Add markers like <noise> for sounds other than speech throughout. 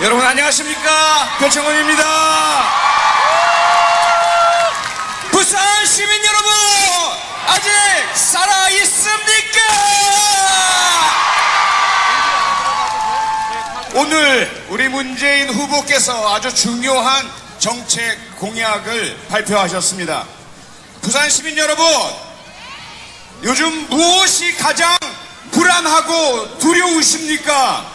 여러분 안녕하십니까? 표창원입니다. 부산 시민 여러분 아직 살아 있습니까? 오늘 우리 문재인 후보께서 아주 중요한 정책 공약을 발표하셨습니다. 부산 시민 여러분 요즘 무엇이 가장 불안하고 두려우십니까?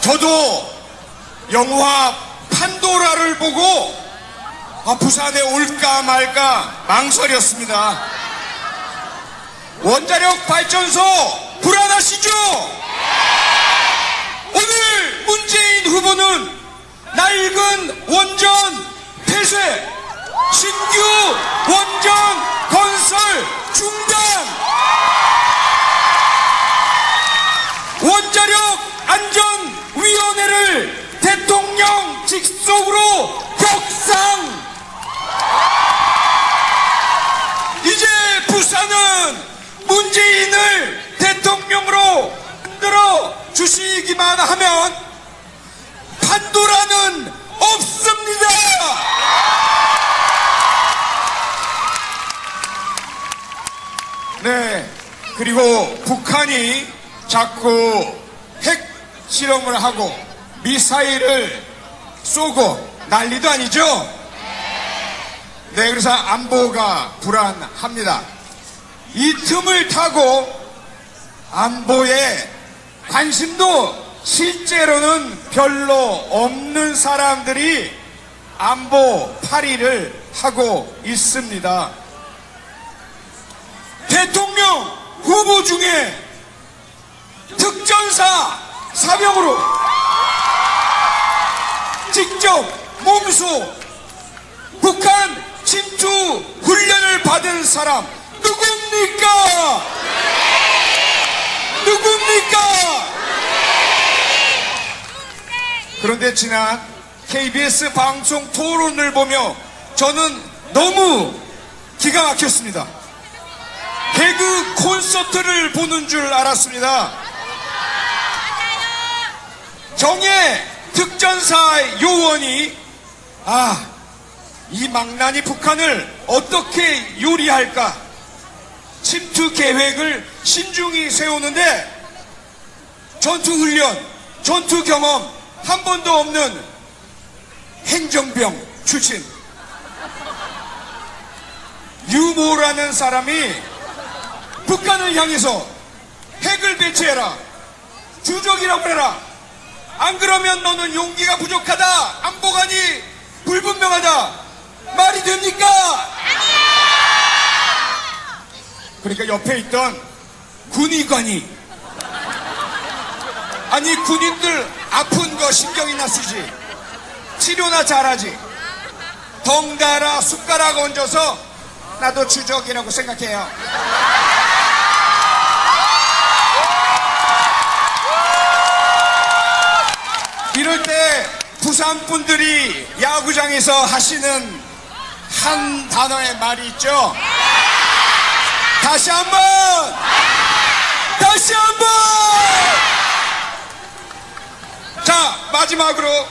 저도 영화 판도라를 보고 아, 부산에 올까 말까 망설였습니다. 원자력 발전소 불안하시죠? 오늘 문재인 후보는 낡은 원전 폐쇄, 신규 원전 건설 중단, 원자력 안전 위원회를 대통령 직속으로 격상. 이제 부산은 문재인을 대통령으로 만들어 주시기만 하면 판도라는 없습니다. 네. 그리고 북한이 자꾸 핵 실험을 하고 미사일을 쏘고 난리도 아니죠? 네, 그래서 안보가 불안합니다. 이 틈을 타고 안보에 관심도 실제로는 별로 없는 사람들이 안보 파리를 하고 있습니다. 대통령 후보 중에 특전사 사병으로 직접 몸소 북한 침투 훈련을 받은 사람 누굽니까? 누굽니까? 그런데 지난 KBS 방송 토론을 보며 저는 너무 기가 막혔습니다. 개그 콘서트를 보는 줄 알았습니다. 정예 특전사 요원이 아, 이 망나니 북한을 어떻게 요리할까? 침투 계획을 신중히 세우는데 전투 훈련, 전투 경험 한 번도 없는 행정병 출신 유모라는 사람이 북한을 향해서 핵을 배치해라. 주적이라고 해라. 안 그러면 너는 용기가 부족하다. 안보관이 불분명하다. 말이 됩니까? 그러니까 옆에 있던 군의관이 아니 군인들 아픈 거 신경이나 쓰지 치료나 잘하지 덩달아 숟가락 얹어서 나도 주적이라고 생각해요 이럴 때 부산 분들이 야구장에서 하시는 한 단어의 말이 있죠. 다시 한번! 다시 한번! 자, 마지막으로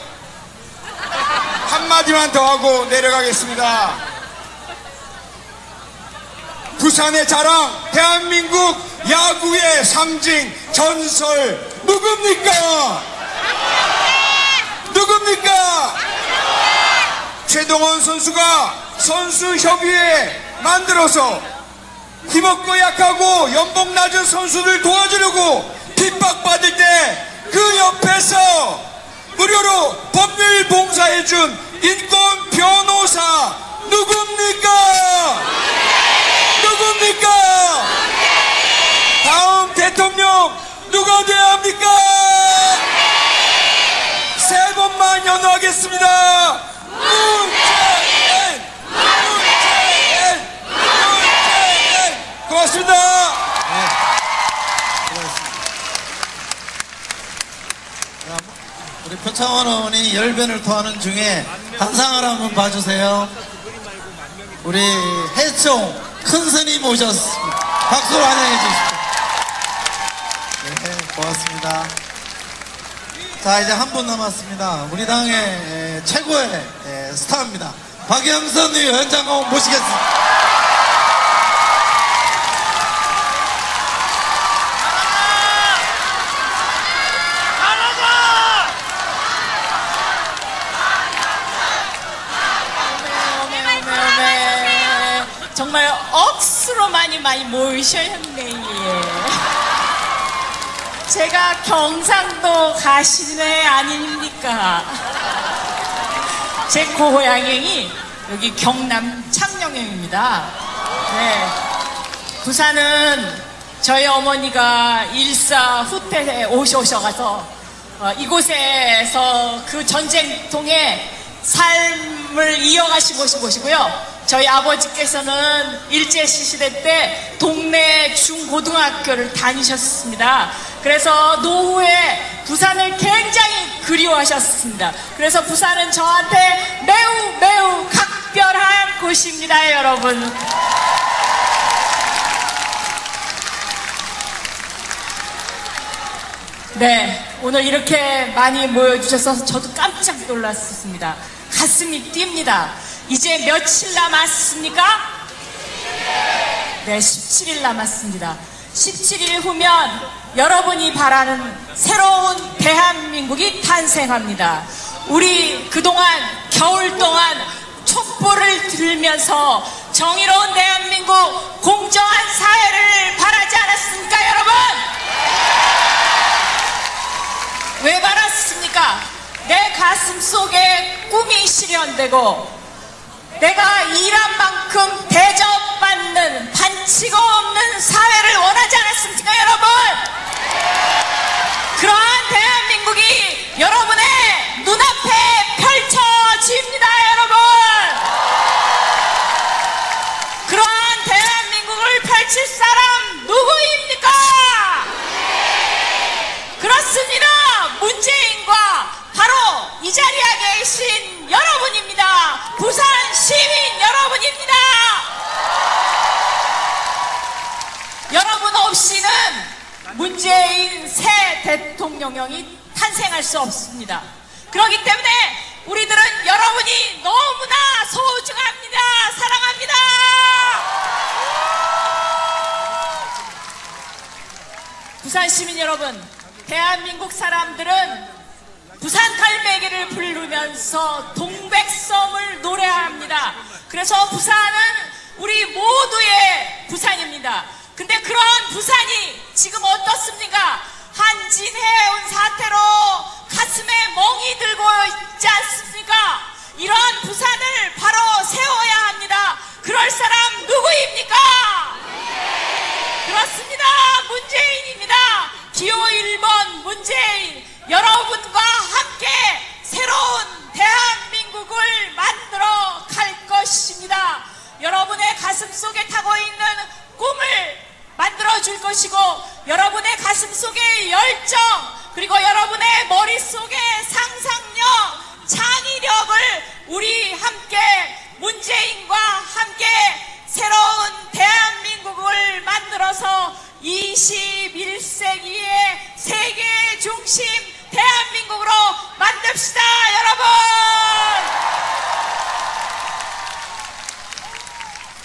한 마디만 더 하고 내려가겠습니다. 부산의 자랑, 대한민국 야구의 상징, 전설, 누굽니까? 누굽니까? 최동원 선수가 선수협의회 만들어서 힘없고 약하고 연봉 낮은 선수들 도와주려고 핍박받을 때 그 옆에서 무료로 법률 봉사해준 인권 변호사 누굽니까? 누굽니까? 다음 대통령 누가 돼야 합니까? 세 번만 연호하겠습니다. 문재인! 문재인! 문재인! 고맙습니다. 우리 표창원 어머니 열변을 토하는 중에 한상을 한번 봐주세요. 우리 해총 큰 스님 오셨습니다. 박수로 환영해 주십시오. 네. 고맙습니다. 자, 이제 한 분 남았습니다. 우리 당의 에, 최고의 에, 스타입니다. 박영선 위원장을 모시겠습니다. 오메, 오메, 오메. 정말 억수로 많이 많이 모이셨네. 제가 경상도 가시네 아닙니까? 제 고향이 여기 경남 창녕입니다. 네. 부산은 저희 어머니가 일사 후퇴에 오셔셔가서 어, 이곳에서 그 전쟁통에 삶을 이어가시고 오시고요. 저희 아버지께서는 일제시시대 때 동네 중고등학교를 다니셨습니다. 그래서 노후에 부산을 굉장히 그리워하셨습니다. 그래서 부산은 저한테 매우 매우 각별한 곳입니다, 여러분. 네, 오늘 이렇게 많이 모여주셔서 저도 깜짝 놀랐습니다. 가슴이 뜁니다. 이제 며칠 남았습니까? 네, 17일 남았습니다. 17일 후면 여러분이 바라는 새로운 대한민국이 탄생합니다. 우리 그동안 겨울 동안 촛불을 들면서 정의로운 대한민국 공정한 사회를 바라지 않았습니까, 여러분? 왜 말았습니까? 내 가슴 속에 꿈이 실현되고 내가 일한 만큼 대접받는 반치가 없는 사회를 원하지 않았습니까, 여러분? 그러한 대한민국이 여러분의 눈앞에 펼쳐집니다, 여러분! 그러한 대한민국을 펼칠 사람 누구입니까? 그렇습니다. 문재인과 바로 이 자리에 계신 여러분입니다. 부산 문재인 새 대통령이 탄생할 수 없습니다. 그렇기 때문에 우리들은 여러분이 너무나 소중합니다. 사랑합니다. 부산 시민 여러분, 대한민국 사람들은 부산 갈매기를 부르면서 동백섬을 노래합니다. 그래서 부산은 우리 모두의 부산입니다. 근데 그런 부산이 지금 어떻습니까? 한진해운 사태로 가슴에 멍이 들고 있지 않습니까? 이런 부산을 바로 세워야 합니다. 그럴 사람 누구입니까? 그렇습니다. 문재인입니다. 기호 1번 문재인 여러분과 함께 새로운 대한민국을 만들어 갈 것입니다. 여러분의 가슴 속에 타고 있는 꿈을 만들어 줄 것이고 여러분의 가슴 속의 열정 그리고 여러분의 머릿속의 상상력 창의력을 우리 함께 문재인과 함께 새로운 대한민국을 만들어서 21세기의 세계 중심 대한민국으로 만듭시다, 여러분!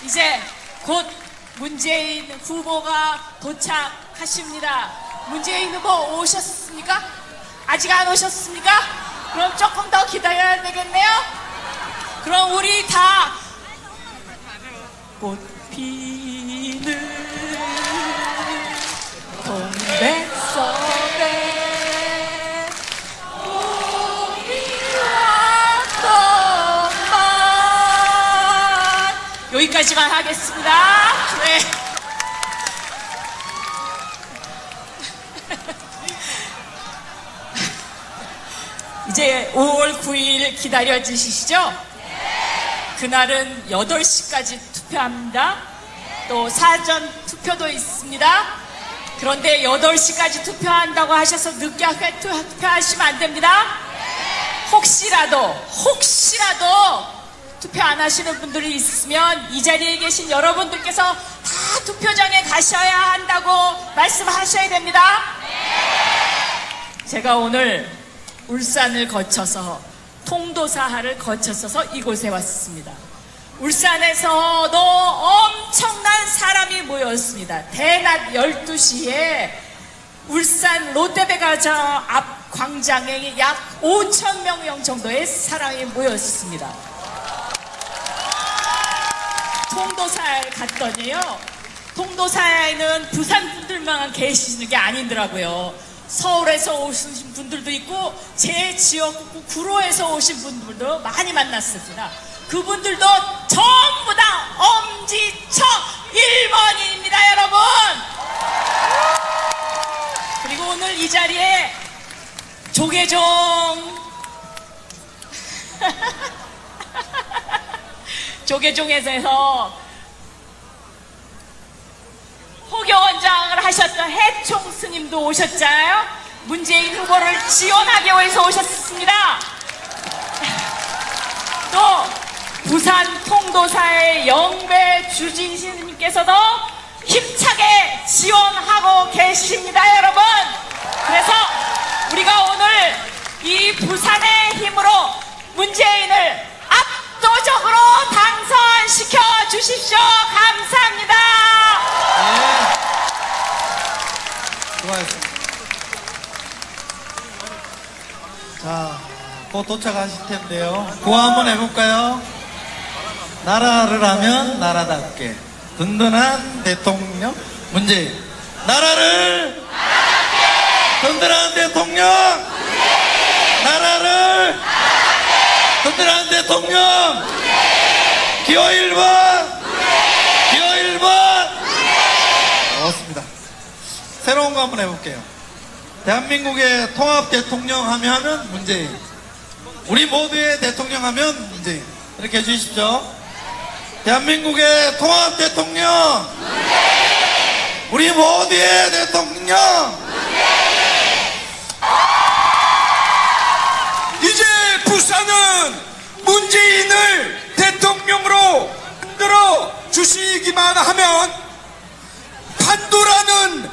이제 곧 문재인 후보가 도착하십니다. 문재인 후보 오셨습니까? 아직 안 오셨습니까? 그럼 조금 더 기다려야 되겠네요? 그럼 우리 다 꽃피 여기까지만 하겠습니다. 네. <laughs> 이제 5월 9일 기다려 주시죠? 그날은 8시까지 투표합니다. 또 사전 투표도 있습니다. 그런데 8시까지 투표한다고 하셔서 늦게 투표하시면 안 됩니다. 혹시라도, 혹시라도 투표 안 하시는 분들이 있으면 이 자리에 계신 여러분들께서 다 투표장에 가셔야 한다고 말씀하셔야 됩니다. 제가 오늘 울산을 거쳐서 통도사하를 거쳐서 이곳에 왔습니다. 울산에서도 엄청난 사람이 모였습니다. 대낮 12시에 울산 롯데백화점 앞 광장에 약 5천 명 정도의 사람이 모였습니다. 통도사에 갔더니요. 통도사에는 부산 분들만 계시는 게 아니더라고요. 서울에서 오신 분들도 있고 제 지역구 구로에서 오신 분들도 많이 만났습니다. 그분들도 전부 다 엄지척 1번입니다, 여러분. 그리고 오늘 이 자리에 조계종 조계종에서 호교원장을 하셨던 해총 스님도 오셨잖아요. 문재인 후보를 지원하기 위해서 오셨습니다. 또 부산 통도사의 영배 주진 스님께서도 힘차게 지원하고 계십니다, 곧 도착하실 텐데요. 구호 한번 해볼까요? 나라를 하면 나라답게 든든한 대통령 문재인. 나라를 든든한 대통령 나라를 든든한 대통령 기호 1번 기호 1번 좋습니다. 새로운 거 한번 해볼게요. 대한민국의 통합 대통령 하면 문재인. 우리 모두의 대통령 하면 문재인. 이렇게 해주십시오. 대한민국의 통합 대통령. 우리 모두의 대통령. 이제 부산은 문재인을 대통령으로 흔들어 주시기만 하면 판도라는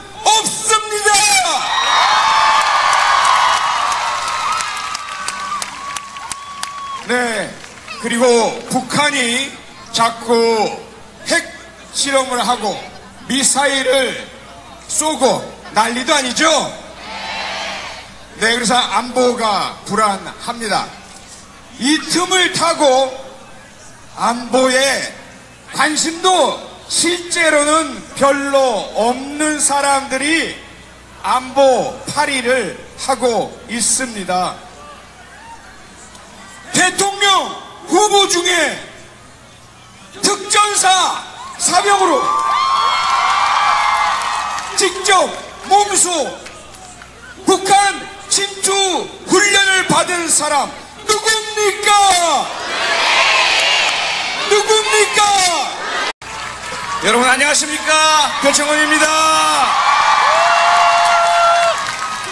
네. 그리고 북한이 자꾸 핵 실험을 하고 미사일을 쏘고 난리도 아니죠? 네, 그래서 안보가 불안합니다. 이 틈을 타고 안보에 관심도 실제로는 별로 없는 사람들이 안보 파리를 하고 있습니다. 대통령 후보 중에 특전사 사병으로 직접 몸소 북한 침투 훈련을 받은 사람 누굽니까? 누굽니까? 여러분 안녕하십니까? 표창원입니다.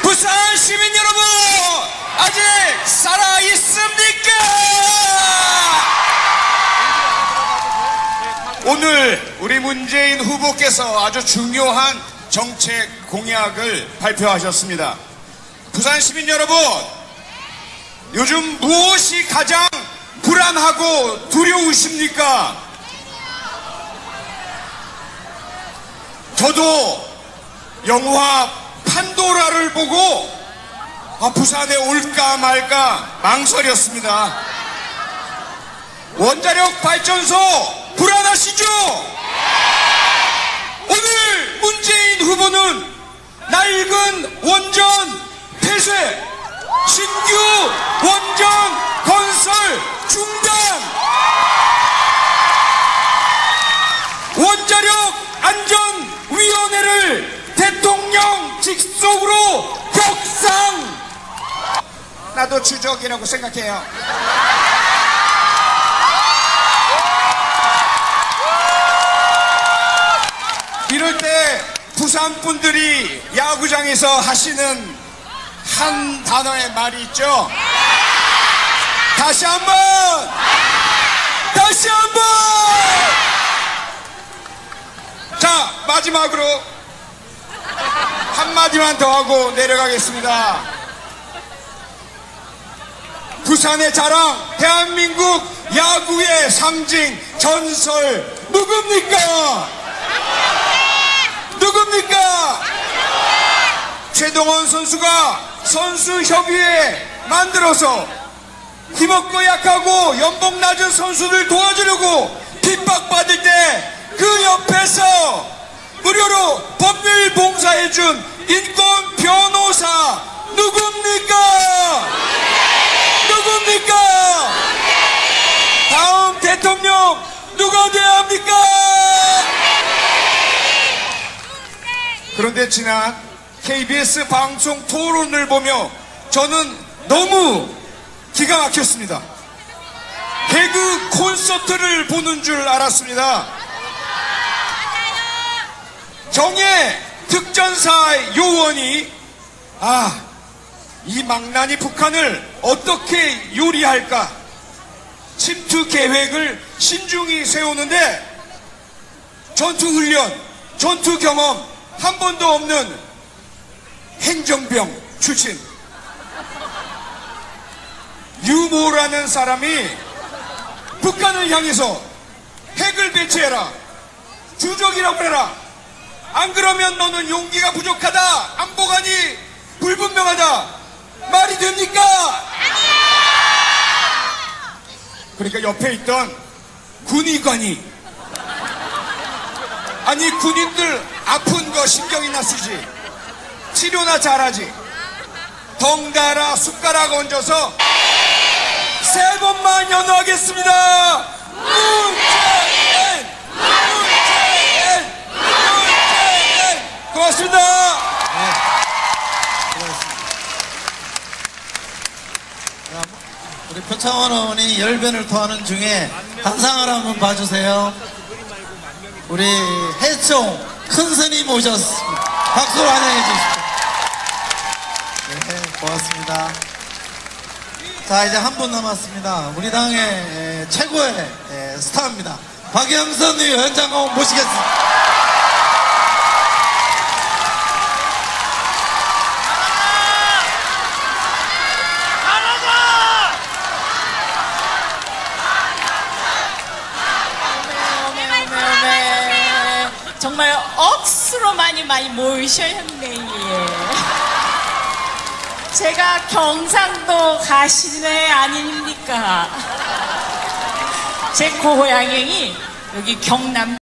부산 시민 여러분 아직 살아 있습니까? 오늘 우리 문재인 후보께서 아주 중요한 정책 공약을 발표하셨습니다. 부산 시민 여러분, 요즘 무엇이 가장 불안하고 두려우십니까? 저도 영화 판도라를 보고 아, 부산에 올까 말까 망설였습니다. 원자력 발전소 불안하시죠? 오늘 문재인 후보는 낡은 원전 폐쇄, 신규 원전 건설 중단, 원자력 안전위원회를 대통령 직속으로 격상. 나도 주적이라고 생각해요. 부산 분들이 야구장에서 하시는 한 단어의 말이 있죠. 다시 한번! 다시 한번! 자 마지막으로 한 마디만 더 하고 내려가겠습니다. 부산의 자랑 대한민국 야구의 상징 전설 누굽니까 누굽니까 최동원 선수가 선수협의회 만들어서 힘없고 약하고 연봉 낮은 선수들 도와주려고 핍박받을 때 그 옆에서 무료로 법률 봉사해준 인권 변호사 누굽니까? 누굽니까? 다음 대통령 누가 돼야 합니까? 그런데 지난 KBS 방송 토론을 보며 저는 너무 기가 막혔습니다. 개그 콘서트를 보는 줄 알았습니다. 정예 특전사 요원이 아, 이 망나니 북한을 어떻게 요리할까? 침투 계획을 신중히 세우는데 전투 훈련, 전투 경험 한 번도 없는 행정병 출신. 유모라는 사람이 북한을 향해서 핵을 배치해라. 주적이라고 해라. 안 그러면 너는 용기가 부족하다. 안보관이 불분명하다. 말이 됩니까? 그러니까 옆에 있던 군의관이 아니 군인들 아픈 거 신경이나 쓰지. 치료나 잘하지. 덩달아 숟가락 얹어서 세 번만 연호하겠습니다. 문재인! 문재인! 문재인! 고맙습니다. 우리 표창원 의원이 열변을 토하는 중에 한상을 한번 봐주세요. 우리 해총 큰 스님 오셨습니다. 박수로 환영해 주십시오. 네, 고맙습니다. 자, 이제 한 분 남았습니다. 우리 당의 에, 최고의 에, 스타입니다. 박영선 한번 모시겠습니다. 정말 억수로 많이 많이. 예. 제가 경상도 가시네 아닙니까? 제 고향이 여기 경남